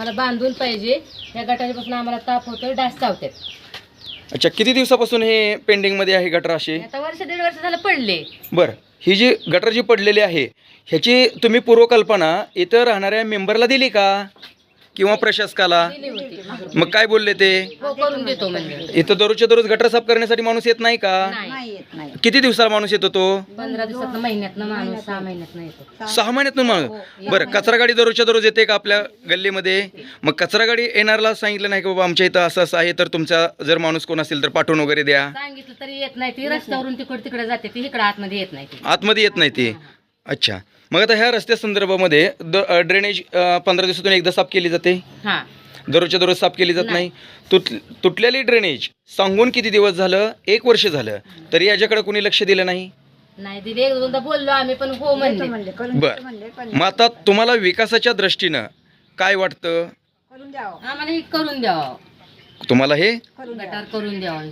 आम्हाला बांधून पाहिजे. या गटारीपासून आम्हाला ताप होतो डास चावतात. अच्छा किती दिवसापासून हे पेंडिंगमध्ये आहे गटर अशी आता वर्ष दीड वर्ष झालं पडले. बरं ही जी गटर जी पडलेली आहे ह्याची तुम्ही पूर्वकल्पना इथं राहणाऱ्या मेंबरला दिली का? किंवा प्रशासकाला? मग काय बोलले ते? हो करून देतो म्हणजे. इथं दररोजच्या दररोज गटर साफ करण्यासाठी माणूस येत नाही का? नाही. किती दिवसाला माणूस येतो तो? सहा महिन्यातनं माणूस? बरं कचरा गाडी दररोजच्या दररोज येते का आपल्या गल्लीमध्ये? मग कचरा गाडी येणारला सांगितलं नाही की बाबा आमच्या इथं असं असं आहे तर तुमचा जर माणूस कोण असेल तर पाठवून वगैरे द्या. सांगितलं तरी येत नाही ती रस्त्यावरून तिकडे तिकडे जाते ती इकडे आतमध्ये येत नाही ती. आतमध्ये येत नाही ती. अच्छा. मग आता ह्या रस्त्या संदर्भामध्ये द ड्रेनेज अ, पंधरा दिवसातून एकदा साफ केली जाते? हा. दररोजच्या दररोज साफ केली जात नाही. तुट तुटलेली ड्रेनेज सांगून किती दिवस झालं? एक वर्ष झालं. तरी याच्याकडे कोणी लक्ष दिलं नाही? नाही दिदी एक दोनदा बोललो आम्ही पण हो म्हणले. बर. मग आता तुम्हाला विकासाच्या दृष्टीनं काय वाटतं? आम्हाला हे करून द्यावं. तुम्हाला हे? गटार करून द्यावा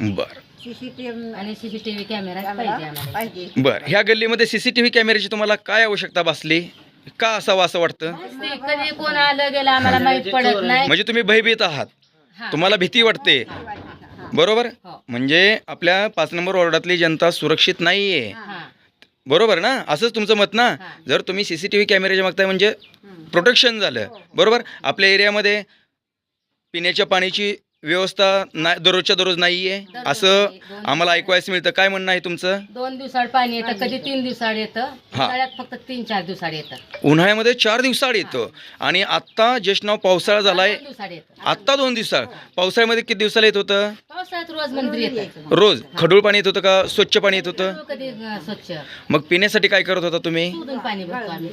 बर. आणि सीसीटीव्ही कॅमेरा पाहिजे आम्हाला. बर ह्या गल्लीमध्ये सीसीटीव्ही कॅमेऱ्याची तुम्हाला काय आवश्यकता भासली? का असावं असं वाटतं? ते कधी कोण आलं गेलं आम्हाला माहीत पडत नाही. म्हणजे तुम्ही भयभीत आहात. हा. तुम्हाला भीती वाटते. बरोबर? हो. म्हणजे आपल्या पाच नंबर वॉर्डातली जनता सुरक्षित नाहीये. हा. बरोबर ना? असंच तुमचं मत ना. जर तुम्ही सीसीटीव्ही कॅमेऱ्याच्या मागताय म्हणजे प्रोटेक्शन झालं. बरोबर? आपल्या एरियामध्ये पिण्याच्या पाण्याची व्यवस्था ना दररोजच्या दररोज नाहीये. असं आम्हाला ऐकवायचं मिळतं. काय म्हणणं आहे तुमचं? दोन दिवसाड पाणी येतं कधी तीन दिवसाड येतं. उन्हाळ्यात फक्त तीन चार दिवसाड येतं. उन्हाळ्यामध्ये चार दिवसाआड येतं. आणि आत्ता ज्येष्ठ नाव पावसाळा झालाय. दोन दिवसाड येतं. आत्ता दोन दिवसाळ पावसाळ्यामध्ये किती दिवसाला येत होतं? पावसाळ्यात रोज मंदिर येतं. रोज खडूळ पाणी येत होतं का? स्वच्छ पाणी येत होतं? कधी अं, स्वच्छ. मग पिण्यासाठी काय करत होता तुम्ही? शोधून पाणी भरतो आम्ही